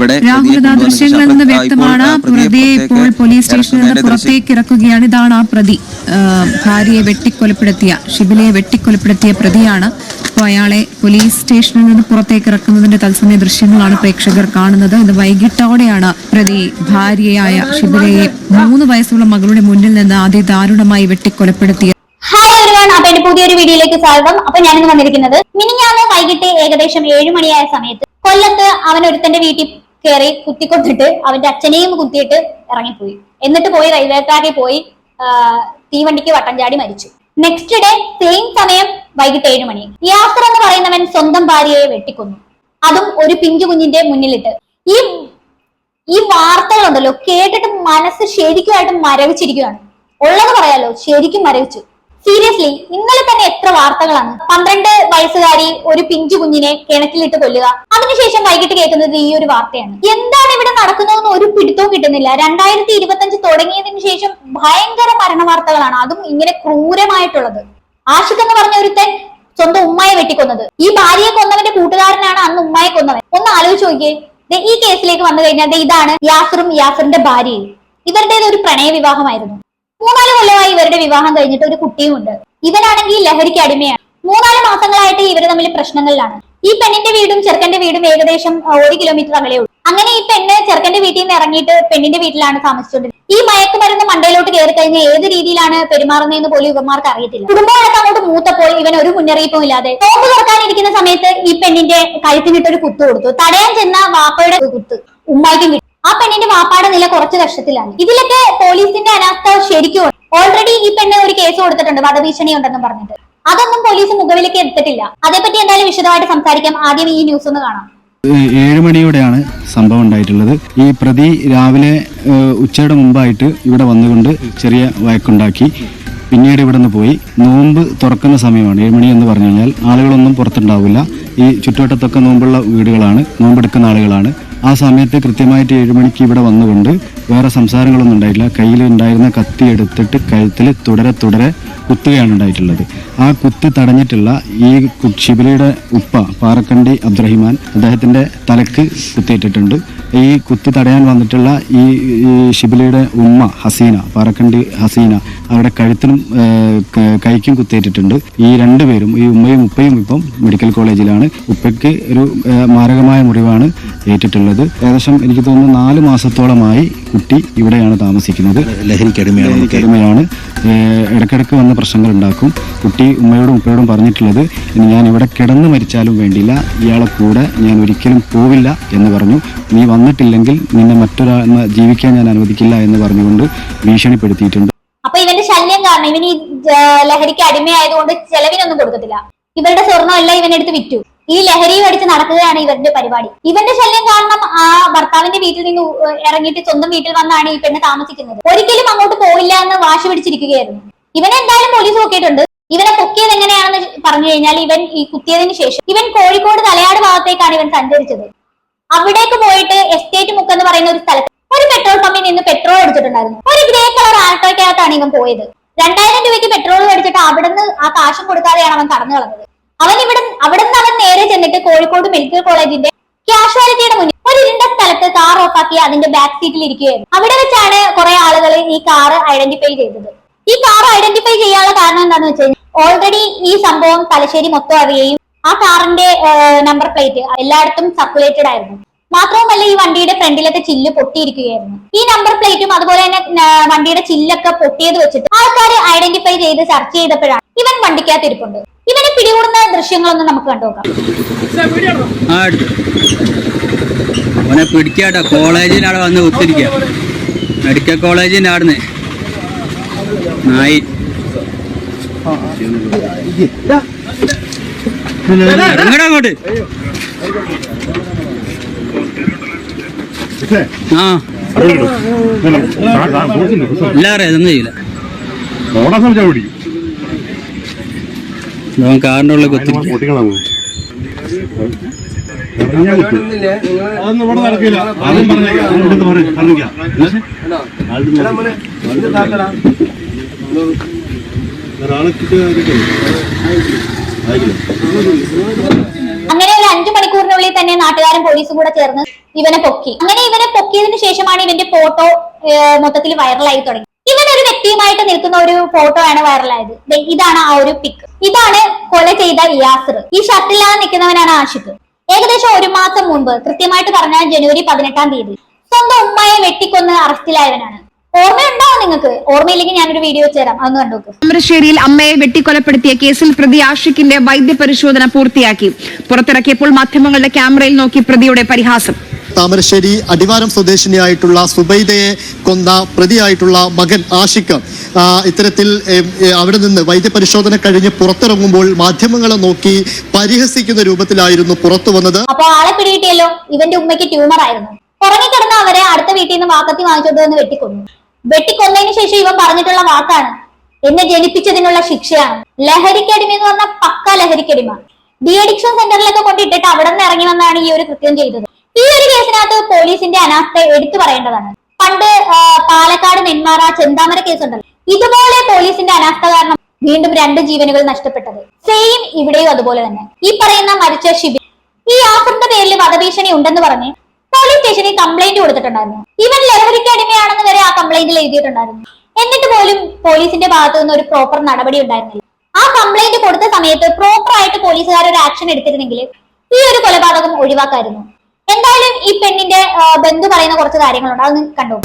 കൊണ്ടുവന്ന ദൃശ്യങ്ങളിൽ നിന്ന് വ്യക്തമാണ് പ്രതിയെ ഇപ്പോൾ പോലീസ് സ്റ്റേഷനിൽ നിന്ന് പുറത്തേക്ക് ഇറക്കുകയാണ് ഇതാണ് ആ പ്രതി ഭാര്യയെ വെട്ടിക്കൊലപ്പെടുത്തിയ ഷിബിലയെ വെട്ടിക്കൊലപ്പെടുത്തിയ പ്രതിയാണ്. ഇപ്പോൾ അയാളെ പോലീസ് സ്റ്റേഷനിൽ നിന്ന് പുറത്തേക്ക് ഇറക്കുന്നതിന്റെ തത്സമയ ദൃശ്യങ്ങളാണ് പ്രേക്ഷകർ കാണുന്നത്. ഇന്ന് വൈകിട്ടോടെയാണ് പ്രതി ഭാര്യയായ ഷിബിലയെ മൂന്ന് വയസ്സുള്ള മകളുടെ മുന്നിൽ നിന്ന് അതിദാരുണമായി എവരിവൺ അപ്പൊ എന്റെ പുതിയൊരു വീഡിയോയിലേക്ക് സ്വാഗതം. അപ്പൊ ഞാനിന്ന് വന്നിരിക്കുന്നത് മിനിഞ്ഞാന്ന് വൈകിട്ട് ഏകദേശം ഏഴു മണിയായ സമയത്ത് കൊല്ലത്ത് അവൻ ഒരുത്തന്റെ വീട്ടിൽ കയറി കുത്തിക്കൊണ്ടിട്ട് അവന്റെ അച്ഛനെയും കുത്തിയിട്ട് ഇറങ്ങിപ്പോയി. എന്നിട്ട് പോയി റെയിൽവേ ട്രാക്കിൽ പോയി തീവണ്ടിക്ക് വട്ടം ചാടി മരിച്ചു. നെക്സ്റ്റ് ഡേ സെയിം സമയം വൈകിട്ട് ഏഴു മണി. യാസർ എന്ന് പറയുന്നവൻ സ്വന്തം ഭാര്യയെ വെട്ടിക്കൊന്നു. അതും ഒരു പിഞ്ചു കുഞ്ഞിന്റെ മുന്നിലിട്ട്. ഈ ഈ വാർത്തകളുണ്ടല്ലോ കേട്ടിട്ട് മനസ്സ് ശരിക്കുമായിട്ട് മരവിച്ചിരിക്കുകയാണ്. ഉള്ളത് പറയാലോ ശരിക്കും മരവിച്ചു. സീരിയസ്ലി ഇന്നലെ തന്നെ എത്ര വാർത്തകളാണ്? പന്ത്രണ്ട് വയസ്സുകാരി ഒരു പിഞ്ചു കുഞ്ഞിനെ കിണറ്റിലിട്ട് കൊല്ലുക. അതിനുശേഷം വൈകിട്ട് കേൾക്കുന്നത് ഈ ഒരു വാർത്തയാണ്. എന്താണ് ഇവിടെ നടക്കുന്നതെന്ന് ഒരു പിടുത്തവും കിട്ടുന്നില്ല. രണ്ടായിരത്തി ഇരുപത്തി തുടങ്ങിയതിനു ശേഷം ഭയങ്കര മരണ വാർത്തകളാണ് അതും ഇങ്ങനെ ക്രൂരമായിട്ടുള്ളത്. ആഷിഖ് എന്ന് പറഞ്ഞ ഒരുത്തൻ സ്വന്തം ഉമ്മയെ വെട്ടിക്കൊന്നത്. ഈ ഭാര്യയെ കൊന്നവന്റെ കൂട്ടുകാരനാണ് അന്ന് ഉമ്മയെ കൊന്നവൻ. ഒന്ന് ആലോചിച്ച് നോക്കിയേ. ഈ കേസിലേക്ക് വന്നു കഴിഞ്ഞാൽ ഇതാണ് യാസറും യാസറിന്റെ ഭാര്യയും. ഇവരുടേത് ഒരു പ്രണയ വിവാഹമായിരുന്നു മൂന്നാൽ കൊല്ലമായി ഇവരുടെ വിവാഹം കഴിഞ്ഞിട്ട് ഒരു കുട്ടിയും ഉണ്ട്. ഇവനാണെങ്കിൽ ലഹരിക്ക് അടിമയാണ്. മൂന്നാൽ മാസങ്ങളായിട്ട് ഇവർ തമ്മിൽ പ്രശ്നങ്ങളിലാണ്. ഈ പെണ്ണിന്റെ വീടും ചെറുക്കന്റെ വീടും ഏകദേശം ഒരു കിലോമീറ്റർ അകലേ ഉള്ളൂ. അങ്ങനെ ഈ പെണ്ണ് ചെറുക്കന്റെ വീട്ടിൽ നിന്ന് ഇറങ്ങിയിട്ട് പെണ്ണിന്റെ വീട്ടിലാണ് താമസിച്ചുകൊണ്ടിരുന്നത് ഈ മയക്കുമരുന്ന് മണ്ടയിലോട്ട് കയറി കഴിഞ്ഞാൽ ഏത് രീതിയിലാണ് പെരുമാറുന്നതെന്ന് പോലും ഇവന്മാർക്ക് അറിയത്തില്ല. കുടുംബങ്ങളൊക്കെ അങ്ങോട്ട് മൂത്തപ്പോൾ ഇവൻ ഒരു മുന്നറിയിപ്പും ഇല്ലാതെ നോമ്പ് തുറക്കാനിരിക്കുന്ന സമയത്ത് ഈ പെണ്ണിന്റെ കഴുത്തിനിട്ട് ഒരു കുത്തു കൊടുത്തു. തടയാൻ ചെന്ന വാപ്പയുടെ കുത്ത് ഉമ്മായിക്കും ആ പെണ്ണിന്റെ വാപ്പാടെ നില കുറച്ച് കഷ്ടത്തിലാണ് ഇതിലൊക്കെ പോലീസിന്റെ അനാസ്ഥ ശരിക്കും ഓൾറെഡി ഈ പെണ്ണ് ഒരു കേസ് കൊടുത്തിട്ടുണ്ട് വധഭീഷണി ഉണ്ടെന്നും പറഞ്ഞിട്ട്. അതൊന്നും പോലീസ് മുഖവിലേക്ക് എടുത്തിട്ടില്ല. അതേപ്പറ്റി എന്തായാലും വിശദമായിട്ട് സംസാരിക്കാം. ആദ്യം ഈ ന്യൂസ് ഒന്ന് കാണാം. ഏഴ് മണിയോടെയാണ് സംഭവം ഉണ്ടായിട്ടുള്ളത്. ഈ പ്രതി രാവിലെ ഉച്ചയുടെ മുമ്പായിട്ട് ഇവിടെ വന്നുകൊണ്ട് ചെറിയ വഴക്കുണ്ടാക്കി പിന്നീട് ഇവിടെ നിന്ന് പോയി. നോമ്പ് തുറക്കുന്ന സമയമാണ് ഏഴ് മണി എന്ന് പറഞ്ഞു കഴിഞ്ഞാൽ ആളുകളൊന്നും പുറത്തുണ്ടാവില്ല. ഈ ചുറ്റുവട്ടത്തൊക്കെ നോമ്പുള്ള വീടുകളാണ് നോമ്പെടുക്കുന്ന ആളുകളാണ്. ആ സമയത്ത് കൃത്യമായിട്ട് ഏഴ് മണിക്ക് ഇവിടെ വന്നുകൊണ്ട് വേറെ സംസാരങ്ങളൊന്നും ഉണ്ടായിട്ടില്ല. കയ്യിൽ ഉണ്ടായിരുന്ന കത്തി എടുത്തിട്ട് കഴുത്തിൽ തുടരെ തുടരെ കുത്തുകയാണ് ഉണ്ടായിട്ടുള്ളത്. ആ കുത്തി തടഞ്ഞിട്ടുള്ള ഈ കു- ഉപ്പ പാറക്കണ്ടി അബ്ദുറഹിമാൻ അദ്ദേഹത്തിന്റെ തലക്ക് കുത്തിയിട്ടിട്ടുണ്ട്. ഈ കുത്തി തടയാൻ വന്നിട്ടുള്ള ഈ ഷിബിലയുടെ ഉമ്മ ഹസീന പാറക്കണ്ടി ഹസീന അവരുടെ കഴുത്തിനും കൈക്കും കുത്തിയിട്ടിട്ടുണ്ട്. ഈ രണ്ടുപേരും ഈ ഉമ്മയും ഉപ്പയും ഇപ്പം മെഡിക്കൽ കോളേജിലാണ്. ഉപ്പയ്ക്ക് ഒരു മാരകമായ മുറിവാണ് ഏറ്റിട്ടുള്ളത്. ഏകദേശം എനിക്ക് തോന്നുന്നു നാല് മാസത്തോളമായി കുട്ടി ഇവിടെയാണ് താമസിക്കുന്നത്. ലഹരിക്കടിമയാണ് ഇടയ്ക്കിടയ്ക്ക് വന്ന പ്രശ്നങ്ങൾ ഉണ്ടാക്കും. കുട്ടി ഉമ്മയോടും ഉപ്പയോടും പറഞ്ഞിട്ടുള്ളത് ഇനി ഞാൻ ഇവിടെ കിടന്ന് മരിച്ചാലും വേണ്ടിയില്ല. ഇയാളെ കൂടെ ഞാൻ ഒരിക്കലും പോവില്ല എന്ന് പറഞ്ഞു. നീ വന്നിട്ടില്ലെങ്കിൽ നിന്നെ മറ്റൊരാൾ ജീവിക്കാൻ ഞാൻ അനുവദിക്കില്ല എന്ന് പറഞ്ഞുകൊണ്ട് ഭീഷണിപ്പെടുത്തിയിട്ടുണ്ട്. അപ്പൊ ഇവന്റെ ശല്യം കാരണം ഇവന് ലഹരിക്ക് അടിമയായതുകൊണ്ട് ചെലവിനൊന്നും കൊടുക്കത്തില്ല. ഇവരുടെ സ്വർണം എല്ലാം ഇവനെടുത്ത് വിറ്റു. ഈ ലഹരി അടിച്ച് നടക്കുകയാണ് ഇവരുടെ പരിപാടി. ഇവന്റെ ശല്യം കാരണം ആ ഭർത്താവിന്റെ വീട്ടിൽ നിന്ന് ഇറങ്ങിയിട്ട് സ്വന്തം വീട്ടിൽ വന്നാണ് ഈ പെണ്ണ് താമസിക്കുന്നത്. ഒരിക്കലും അങ്ങോട്ട് പോയില്ല എന്ന് വാശി പിടിച്ചിരിക്കുകയായിരുന്നു. ഇവനെ എന്തായാലും പോലീസ് നോക്കിയിട്ടുണ്ട്. ഇവനെ പൊക്കിയത് എങ്ങനെയാണെന്ന് പറഞ്ഞു കഴിഞ്ഞാൽ ഇവൻ ഈ കുത്തിയതിന് ശേഷം ഇവൻ കോഴിക്കോട് തലയാട് ഭാഗത്തേക്കാണ് ഇവൻ സഞ്ചരിച്ചത്. അവിടേക്ക് പോയിട്ട് എസ്റ്റേറ്റ് മുക്ക് എന്ന് പറയുന്ന ഒരു സ്ഥലത്ത് ഒരു പെട്രോൾ പമ്പിൽ നിന്ന് പെട്രോൾ അടിച്ചിട്ടുണ്ടായിരുന്നു. ഒരു ഗ്രേ കളർ ആൾട്ടോയ്ക്കകത്താണ് ഇവൻ പോയത്. രണ്ടായിരം രൂപയ്ക്ക് പെട്രോൾ മേടിച്ചിട്ട് അവിടുന്ന് ആ കാശും കൊടുക്കാതെയാണ് അവൻ കടന്നു കളഞ്ഞത് അവൻ ഇവിടെ അവിടുന്ന് അവൻ നേരെ ചെന്നിട്ട് കോഴിക്കോട് മെഡിക്കൽ കോളേജിന്റെ കാഷ്വാലിറ്റിയുടെ മുന്നിൽ ഒരു ഇരുണ്ട സ്ഥലത്ത് കാർ ഓഫാക്കി അതിന്റെ ബാക്ക് സീറ്റിൽ ഇരിക്കുകയായിരുന്നു. അവിടെ വെച്ചാണ് കുറെ ആളുകൾ ഈ കാർ ഐഡന്റിഫൈ ചെയ്തത്. ഈ കാർ ഐഡന്റിഫൈ ചെയ്യാനുള്ള കാരണം എന്താണെന്ന് വെച്ച് കഴിഞ്ഞാൽ ഓൾറെഡി ഈ സംഭവം തലശ്ശേരി മൊത്തം അറിയുകയും ആ കാറിന്റെ നമ്പർ പ്ലേറ്റ് എല്ലായിടത്തും സർക്കുലേറ്റഡ് ആയിരുന്നു. മാത്രവുമല്ല ഈ വണ്ടിയുടെ ഫ്രണ്ടിലത്തെ ചില്ല് പൊട്ടിയിരിക്കുകയായിരുന്നു. ഈ നമ്പർ പ്ലേറ്റും അതുപോലെ തന്നെ വണ്ടിയുടെ ചില്ലൊക്കെ പൊട്ടിയത് വെച്ചിട്ട് ആൾക്കാർ ഐഡന്റിഫൈ ചെയ്ത് സെർച്ച് ചെയ്തപ്പോഴാണ് ഇവൻ വണ്ടിക്കകത്ത് ഇരിപ്പുണ്ട്. ഇവനെ പിടികൂടുന്ന ദൃശ്യങ്ങളൊന്നും നമുക്ക് കണ്ടുനോക്കാം അവനെ പിടിക്കാട്ടോ. കോളേജിനാടെ വന്ന് കുത്തിരിക്ക. മെഡിക്കൽ കോളേജിന്റെ അവിടുന്ന്. നായി. അങ്ങോട്ട്? ആ. ഇല്ല അറിയാം ഇതൊന്നും ചെയ്യില്ല. ഓടാൻ പിടിക്കും അവൻ കാറിന്റെ ഉള്ളിൽ അതൊന്നും ഇവിടെ നടക്കില്ല. പറഞ്ഞേക്കാം. അങ്ങനെ ഒരു അഞ്ചു മണിക്കൂറിനുള്ളിൽ തന്നെ നാട്ടുകാരും പോലീസും കൂടെ ചേർന്ന് ഇവനെ പൊക്കി. അങ്ങനെ ഇവനെ പൊക്കിയതിനു ശേഷമാണ് ഇവന്റെ ഫോട്ടോ മൊത്തത്തിൽ വൈറലായി തുടങ്ങി ഇവൻ ഒരു വ്യക്തിയുമായിട്ട് നിൽക്കുന്ന ഒരു ഫോട്ടോ ആണ് വൈറലായത് ഇതാണ് ആ ഒരു പിക് ഇതാണ് കൊല ചെയ്ത യാസർ. ഈ ഷർട്ടില്ലാതെ നിൽക്കുന്നവനാണ് ആഷിഖ്. ഏകദേശം ഒരു മാസം മുൻപ് കൃത്യമായിട്ട് പറഞ്ഞാൽ ജനുവരി പതിനെട്ടാം തീയതി സ്വന്തം ഉമ്മയെ വെട്ടിക്കൊന്ന് അറസ്റ്റിലായവനാണ് ഓർമ്മയുണ്ടോ നിങ്ങൾക്ക്? ഓർമ്മയില്ലെങ്കിൽ ഞാനൊരു വീഡിയോ ചേരാം തരാം അതൊന്ന് കണ്ടോക്ക് താമരശ്ശേരിയിൽ അമ്മയെ വെട്ടിക്കൊലപ്പെടുത്തിയ കേസിൽ പ്രതി ആഷിഖിന്റെ വൈദ്യപരിശോധന പൂർത്തിയാക്കി. പുറത്തിറക്കിയപ്പോൾ മാധ്യമങ്ങളുടെ ക്യാമറയിൽ നോക്കി പ്രതിയുടെ പരിഹാസം. താമരശ്ശേരി അടിവാരം സ്വദേശിനിയായിട്ടുള്ള സുബൈദയെ കൊന്ന പ്രതിയായിട്ടുള്ള മകൻ ആഷിക്ക് ഇത്തരത്തിൽ അവിടെ നിന്ന് വൈദ്യപരിശോധന കഴിഞ്ഞ് പുറത്തിറങ്ങുമ്പോൾ മാധ്യമങ്ങളെ നോക്കി പരിഹസിക്കുന്ന രൂപത്തിലായിരുന്നു പുറത്തു വന്നത്. അപ്പൊ ഇവന്റെ ഉമ്മയ്ക്ക് ആയിരുന്നു. അവരെ അടുത്ത വീട്ടിൽ നിന്ന് വാക്കത്തി വാങ്ങിച്ചോണ്ട് വന്ന് വെട്ടിക്കൊന്നു. വെട്ടിക്കൊന്നതിന് ശേഷം ഇവൻ പറഞ്ഞിട്ടുള്ള വാക്കാണ് എന്നെ ജനിപ്പിച്ചതിനുള്ള ശിക്ഷയാണ്. ലഹരിക്കടിമ എന്ന് പറഞ്ഞ പക്ക ലഹരിക്കടിമ. ഡി അഡിക്ഷൻ സെന്ററിലൊക്കെ കൊണ്ടിട്ടിട്ട് അവിടെ നിന്ന് ഇറങ്ങി വന്നാണ് ഈ ഒരു കൃത്യം ചെയ്തത്. ഈ ഒരു കേസിനകത്ത് പോലീസിന്റെ അനാസ്ഥ എടുത്തു പറയേണ്ടതാണ്. പണ്ട് പാലക്കാട് നെന്മാറ ചെന്താമര കേസുണ്ടല്ലോ. ഇതുപോലെ പോലീസിന്റെ അനാസ്ഥ കാരണം വീണ്ടും രണ്ട് ജീവനുകൾ നഷ്ടപ്പെട്ടത്. സെയിം ഇവിടെയും അതുപോലെ തന്നെ. ഈ പറയുന്ന മരിച്ച ശിബി ഈ യാസറിന്റെ പേരിൽ വധഭീഷണി ഉണ്ടെന്ന് പറഞ്ഞ് പോലീസ് സ്റ്റേഷനിൽ കംപ്ലൈന്റ് കൊടുത്തിട്ടുണ്ടായിരുന്നു. ഇവൻ ലഹരിക്ക് അടിമയാണെന്ന് വരെ ആ കംപ്ലൈന്റിൽ എഴുതിയിട്ടുണ്ടായിരുന്നു. എന്നിട്ട് പോലും പോലീസിന്റെ ഭാഗത്തു നിന്ന് ഒരു പ്രോപ്പർ നടപടി ഉണ്ടായിരുന്നില്ല. ആ കംപ്ലൈന്റ് കൊടുത്ത സമയത്ത് പ്രോപ്പർ ആയിട്ട് പോലീസുകാർ ഒരു ആക്ഷൻ എടുത്തിരുന്നെങ്കിൽ ഈ ഒരു കൊലപാതകം ഒഴിവാക്കായിരുന്നു. എന്തായാലും ഈ പെണ്ണിന്റെ ബന്ധു പറയുന്ന കുറച്ച് കാര്യങ്ങളുണ്ട്. അതൊന്ന് കണ്ടു?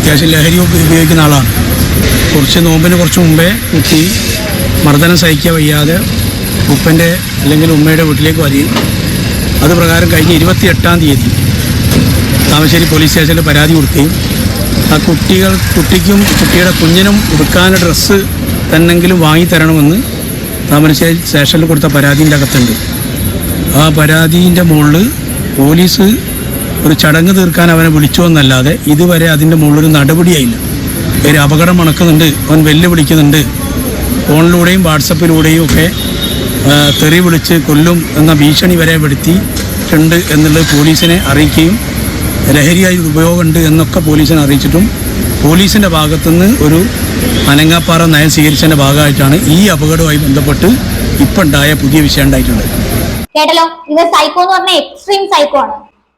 അത്യാവശ്യം ലഹരി ഉപയോഗിക്കുന്ന ആളാണ്. കുറച്ച് നോമ്പിന് കുറച്ച് മുമ്പേ കുട്ടി മർദ്ദനം സഹിക്കാൻ വയ്യാതെ ഉപ്പന്റെ അല്ലെങ്കിൽ ഉമ്മയുടെ വീട്ടിലേക്ക് വരികയും അത് പ്രകാരം കഴിഞ്ഞ ഇരുപത്തി എട്ടാം തീയതി താമശ്ശേരി പോലീസ് സ്റ്റേഷനിൽ പരാതി കൊടുക്കുകയും ആ കുട്ടികൾ കുട്ടിക്കും കുട്ടിയുടെ കുഞ്ഞിനും ഉടുക്കാൻ ഡ്രസ്സ് തന്നെങ്കിലും വാങ്ങി വാങ്ങിത്തരണമെന്ന് താമരശ്ശേരി സ്റ്റേഷനിൽ കൊടുത്ത പരാതിന്റെ അകത്തുണ്ട്. ആ പരാതിന്റെ മുകളിൽ പോലീസ് ഒരു ചടങ്ങ് തീർക്കാൻ അവനെ വിളിച്ചു എന്നല്ലാതെ ഇതുവരെ അതിന്റെ മുകളിലൊരു നടപടിയായില്ല. ഒരു അപകടം മണക്കുന്നുണ്ട് അവൻ വെല്ലുവിളിക്കുന്നുണ്ട്. ഫോണിലൂടെയും വാട്സപ്പിലൂടെയും ഒക്കെ തെറി വിളിച്ച് കൊല്ലും എന്ന ഭീഷണി വരെ പെടുത്തിയിട്ടുണ്ട് എന്നുള്ളത് പോലീസിനെ അറിയിക്കുകയും ലഹരിയായി ഉപയോഗമുണ്ട് എന്നൊക്കെ പോലീസിനെ അറിയിച്ചിട്ടും പോലീസിന്റെ ഭാഗത്തുനിന്ന് ഒരു അനങ്ങാപ്പാറ നയം സ്വീകരിച്ചതിന്റെ ഭാഗമായിട്ടാണ് ഈ അപകടവുമായി ബന്ധപ്പെട്ട് ഇപ്പം ഉണ്ടായ പുതിയ വിഷയം ഉണ്ടായിട്ടുള്ളത്. കേട്ടല്ലോ? ഇവർ സൈക്കോ എന്ന് പറഞ്ഞ എക്സ്ട്രീം സൈക്കോ ആണ്.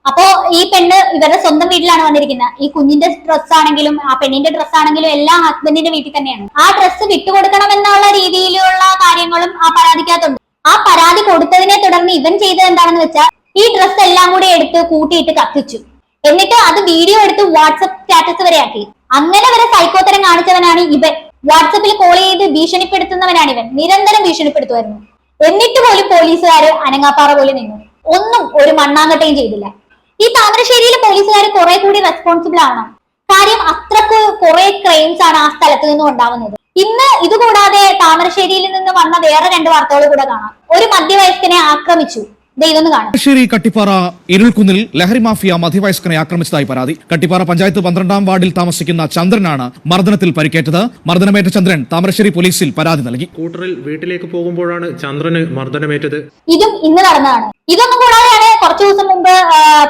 അപ്പോ ഈ പെണ്ണ് ഇവരുടെ സ്വന്തം വീട്ടിലാണ് വന്നിരിക്കുന്നത്. ഈ കുഞ്ഞിന്റെ ഡ്രസ് ആണെങ്കിലും ആ പെണ്ണിന്റെ ഡ്രസ് ആണെങ്കിലും എല്ലാം ഹസ്ബൻഡിന്റെ വീട്ടിൽ തന്നെയാണ്. ആ ഡ്രസ്സ് വിട്ടുകൊടുക്കണം എന്നുള്ള രീതിയിലുള്ള കാര്യങ്ങളും ആ പരാതിക്കകത്തുണ്ട്. ആ പരാതി കൊടുത്തതിനെ തുടർന്ന് ഇവൻ ചെയ്തത് എന്താണെന്ന് വെച്ചാൽ ഈ ഡ്രസ്സ് എല്ലാം കൂടി എടുത്ത് കൂട്ടിയിട്ട് കത്തിച്ചു. എന്നിട്ട് അത് വീഡിയോ എടുത്ത് വാട്സപ്പ് സ്റ്റാറ്റസ് വരെ ആക്കി. അങ്ങനെ വരെ സൈക്കോത്തരം കാണിച്ചവനാണ് ഇവൻ. വാട്സപ്പിൽ കോൾ ചെയ്ത് ഭീഷണിപ്പെടുത്തുന്നവനാണ് ഇവൻ. നിരന്തരം ഭീഷണിപ്പെടുത്തുമായിരുന്നു. എന്നിട്ട് പോലും പോലീസുകാര് അനങ്ങാപ്പാറ പോലെ നിന്നു. ഒന്നും ഒരു മണ്ണാങ്കട്ടയും ചെയ്തില്ല. ഈ താമരശ്ശേരിയിലെ പോലീസുകാർ കുറെ കൂടി റെസ്പോൺസിബിൾ ആവണം കാര്യം അത്രയ്ക്ക് കുറെ ക്രൈംസ് ആണ് ആ സ്ഥലത്ത് നിന്നും ഉണ്ടാവുന്നത്. ഇന്ന് ഇതുകൂടാതെ താമരശ്ശേരിയിൽ നിന്ന് വന്ന വേറെ രണ്ട് വാർത്തകൾ കൂടെ കാണാം. ഒരു മധ്യവയസ്കനെ ആക്രമിച്ചു. ദേ ഇതൊന്ന് കാണാം. ശ്ശേരി കട്ടിപ്പാറ ഇരുൾക്കുന്നിൽ ലഹരി മാഫിയ മധ്യവയസ്കനെ ആക്രമിച്ചതായി പരാതി. കട്ടിപ്പാറ പഞ്ചായത്ത് പന്ത്രണ്ടാം വാർഡിൽ താമസിക്കുന്ന ചന്ദ്രനാണ് മർദ്ദനത്തിൽ പരിക്കേറ്റത്. മർദ്ദനമേറ്റ ചന്ദ്രൻ താമരശ്ശേരി പോലീസിൽ പരാതി നൽകി. കൂട്ടറിൽ വീട്ടിലേക്ക് പോകുമ്പോഴാണ് ചന്ദ്രന് മർദ്ദനമേറ്റത്. ഇതും ഇന്ന് നടന്നതാണ്. ഇതൊന്നും കൂടാതെയാണ് കുറച്ചു ദിവസം മുമ്പ്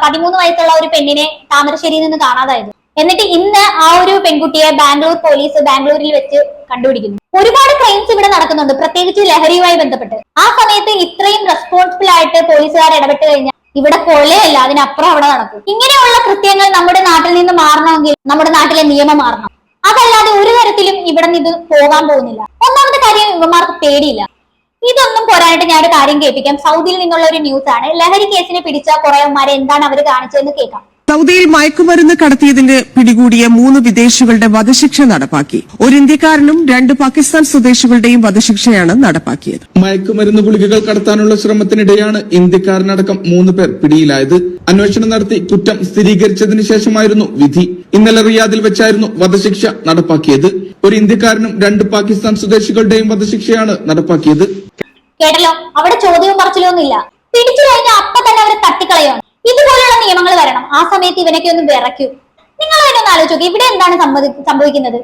പതിമൂന്ന് വയസ്സുള്ള ഒരു പെണ്ണിനെ താമരശ്ശേരിയിൽ നിന്ന് കാണാതായത്. എന്നിട്ട് ഇന്ന് ആ ഒരു പെൺകുട്ടിയെ ബാംഗ്ലൂർ പോലീസ് ബാംഗ്ലൂരിൽ വെച്ച് കണ്ടുപിടിക്കുന്നു. ഒരുപാട് ക്രൈംസ് ഇവിടെ നടക്കുന്നുണ്ട്. പ്രത്യേകിച്ച് ലഹരിയുമായി ബന്ധപ്പെട്ട്. ആ സമയത്ത് ഇത്രയും റെസ്പോൺസിബിൾ ആയിട്ട് പോലീസുകാർ ഇടപെട്ട് കഴിഞ്ഞാൽ ഇവിടെ കൊള്ളയല്ല അതിനപ്പുറം അവിടെ നടക്കും. ഇങ്ങനെയുള്ള കൃത്യങ്ങൾ നമ്മുടെ നാട്ടിൽ നിന്ന് മാറണമെങ്കിൽ നമ്മുടെ നാട്ടിലെ നിയമം മാറണം. അതല്ലാതെ ഒരു തരത്തിലും ഇവിടെ നിന്ന് ഇത് പോകാൻ പോകുന്നില്ല. ഒന്നാമത്തെ കാര്യം ഇവന്മാർക്ക് പേടിയില്ല. ഇതൊന്നും പോരാനായിട്ട് ഞാൻ ഒരു കാര്യം കേൾപ്പിക്കാം. സൗദിയിൽ നിന്നുള്ള ഒരു ന്യൂസ് ആണ്. ലഹരി കേസിനെ പിടിച്ച കുറേമാരെ എന്താണ് അവർ കാണിച്ചതെന്ന് കേൾക്കാം. സൗദിയിൽ മയക്കുമരുന്ന് കടത്തിയതിന് പിടികൂടിയ മൂന്ന് വിദേശികളുടെ വധശിക്ഷ നടപ്പാക്കി. ഒരു ഇന്ത്യക്കാരനും രണ്ട് പാകിസ്ഥാൻ സ്വദേശികളുടെയും വധശിക്ഷയാണ് നടപ്പാക്കിയത്. മയക്കുമരുന്ന് ഗുളികകൾ കടത്താനുള്ള ശ്രമത്തിനിടെയാണ് ഇന്ത്യക്കാരനടക്കം മൂന്ന് പേർ പിടിയിലായത്. അന്വേഷണം നടത്തി കുറ്റം സ്ഥിരീകരിച്ചതിന് ശേഷമായിരുന്നു വിധി. ഇന്നലെ റിയാദിൽ വെച്ചായിരുന്നു വധശിക്ഷ നടപ്പാക്കിയത്. ഒരു ഇന്ത്യക്കാരനും രണ്ട് പാകിസ്ഥാൻ സ്വദേശികളുടെയും വധശിക്ഷയാണ് നടപ്പാക്കിയത്. കേട്ടല്ലോ അവിടെ ചോദ്യവും പറച്ചിലൊന്നുമില്ല. പിടിച്ചു കഴിഞ്ഞാൽ അപ്പൊ തന്നെ അവരെ തട്ടിക്കളയാണ് ഇതുപോലുള്ള നിയമങ്ങൾ വരണം. ആ സമയത്ത് ഇവനൊക്കെ ഒന്ന് വിറയ്ക്കൂ. നിങ്ങൾ തന്നെ ഒന്ന് ആലോചിച്ചു ഇവിടെ എന്താണ് സംഭവിക്കുന്നത്?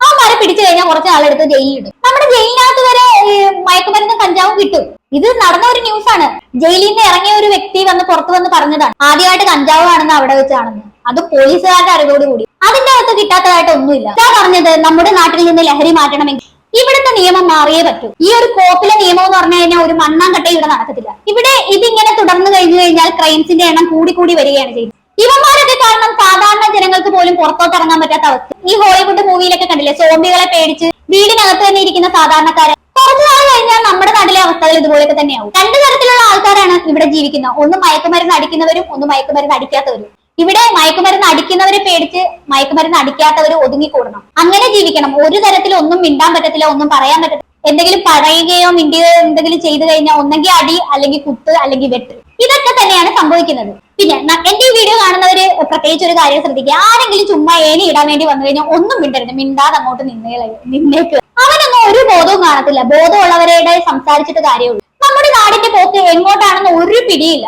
ആ മരം പിടിച്ചു കഴിഞ്ഞാൽ കുറച്ച് നാളെടുത്ത് ജയിലിലിടും നമ്മുടെ ജയിലിനകത്ത് വരെ മയക്കുമരുന്നും മയക്കുമരുന്ന് കഞ്ചാവും കിട്ടും. ഇത് നടന്ന ഒരു ന്യൂസ് ആണ് ജയിലിൽ നിന്ന് ഇറങ്ങിയ ഒരു വ്യക്തി വന്ന് പുറത്തു വന്ന് പറഞ്ഞതാണ്. ആദ്യമായിട്ട് കഞ്ചാവ് ആണെന്ന് അവിടെ വെച്ചാണെന്ന്. അത് പോലീസുകാരുടെ അറിവോട് കൂടി അതിന്റെ അകത്ത് കിട്ടാത്തതായിട്ട് ഒന്നുമില്ല. ഞാൻ പറഞ്ഞത് നമ്മുടെ നാട്ടിൽ നിന്ന് ലഹരി മാറ്റണമെങ്കിൽ ഇവിടുത്തെ നിയമം മാറിയേ പറ്റൂ. ഈ ഒരു കോപ്പിലെ നിയമം എന്ന് പറഞ്ഞു കഴിഞ്ഞാൽ ഒരു മണ്ണാങ്കട്ട ഇവിടെ നടക്കത്തില്ല. ഇവിടെ ഇതിങ്ങനെ തുടർന്നു കഴിഞ്ഞു കഴിഞ്ഞാൽ ക്രൈംസിന്റെ എണ്ണം കൂടി കൂടി വരികയാണ് ചെയ്യുന്നത്. ഇവന്മാരൊക്കെ കാരണം സാധാരണ ജനങ്ങൾക്ക് പോലും പുറത്തോട്ട് ഇറങ്ങാൻ പറ്റാത്ത അവസ്ഥ. ഈ ഹോളിവുഡ് മൂവിയിലൊക്കെ കണ്ടില്ലേ? സോംബികളെ പേടിച്ച് വീടിനകത്ത് തന്നെ ഇരിക്കുന്ന സാധാരണക്കാരെ. കുറച്ചു നാൾ കഴിഞ്ഞാൽ നമ്മുടെ നാട്ടിലെ അവസ്ഥകൾ ഇതുപോലെയൊക്കെ തന്നെയാവും. രണ്ടു തരത്തിലുള്ള ആൾക്കാരാണ് ഇവിടെ ജീവിക്കുന്നത്. ഒന്ന് മയക്കുമരുന്ന് അടിക്കുന്നവരും ഒന്ന് മയക്കുമരുന്ന് അടിക്കാത്തവരും. ഇവിടെ മയക്കുമരുന്ന് അടിക്കുന്നവരെ പേടിച്ച് മയക്കുമരുന്ന് അടിക്കാത്തവർ ഒതുങ്ങിക്കൂടണം. അങ്ങനെ ജീവിക്കണം. ഒരു തരത്തിൽ ഒന്നും മിണ്ടാൻ പറ്റത്തില്ല ഒന്നും പറയാൻ പറ്റത്തില്ല. എന്തെങ്കിലും പറയുകയോ മിണ്ടിയോ എന്തെങ്കിലും ചെയ്തു കഴിഞ്ഞാൽ ഒന്നെങ്കിൽ അടി അല്ലെങ്കിൽ കുത്ത് അല്ലെങ്കിൽ വെട്ട്. ഇതൊക്കെ തന്നെയാണ് സംഭവിക്കുന്നത്. പിന്നെ എന്റെ ഈ വീഡിയോ കാണുന്നവര് പ്രത്യേകിച്ച് ഒരു കാര്യം ശ്രദ്ധിക്കുക. ആരെങ്കിലും ചുമ്മാ ഏനി ഇടാൻ വേണ്ടി വന്നു കഴിഞ്ഞാൽ ഒന്നും മിണ്ടരുത്. മിണ്ടാതെ അങ്ങോട്ട് നിന്നേ നിന്നേക്ക്. അവനൊന്നും ഒരു ബോധവും കാണത്തില്ല. ബോധമുള്ളവരുടെ സംസാരിച്ചിട്ട് കാര്യമുള്ളൂ. നമ്മുടെ നാടിന്റെ പോക്ക് എങ്ങോട്ടാണെന്ന് ഒരു പിടിയില്ല.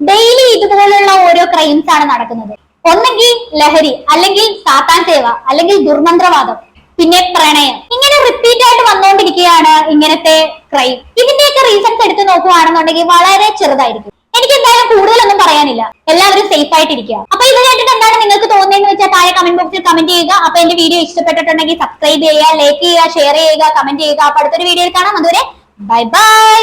ഡെയിലി ഇതുപോലുള്ള ഓരോ ക്രൈംസ് ആണ് നടക്കുന്നത്. ഒന്നെങ്കിൽ ലഹരി അല്ലെങ്കിൽ സാത്താൻ സേവ അല്ലെങ്കിൽ ദുർമന്ത്രവാദം പിന്നെ പ്രണയം. ഇങ്ങനെ റിപ്പീറ്റ് ആയിട്ട് വന്നുകൊണ്ടിരിക്കുകയാണ് ഇങ്ങനത്തെ ക്രൈം ഇതിന്റെയൊക്കെ റീസൺസ് എടുത്ത് നോക്കുകയാണെന്നുണ്ടെങ്കിൽ വളരെ ചെറുതായിരിക്കും. എനിക്ക് എന്തായാലും കൂടുതലൊന്നും പറയാനില്ല. എല്ലാവരും സേഫ് ആയിട്ടിരിക്കുക. അപ്പൊ ഇത് കേട്ടിട്ട് എന്താണ് നിങ്ങൾക്ക് തോന്നുന്നതെന്ന് വെച്ചാൽ താഴെ കമന്റ് ബോക്സിൽ കമന്റ് ചെയ്യുക. അപ്പൊ എന്റെ വീഡിയോ ഇഷ്ടപ്പെട്ടിട്ടുണ്ടെങ്കിൽ സബ്സ്ക്രൈബ് ചെയ്യുക ലൈക്ക് ചെയ്യുക ഷെയർ ചെയ്യുക കമന്റ് ചെയ്യുക. അപ്പൊ അടുത്തൊരു വീഡിയോയിൽ കാണാം. അതുവരെ ബൈ ബൈ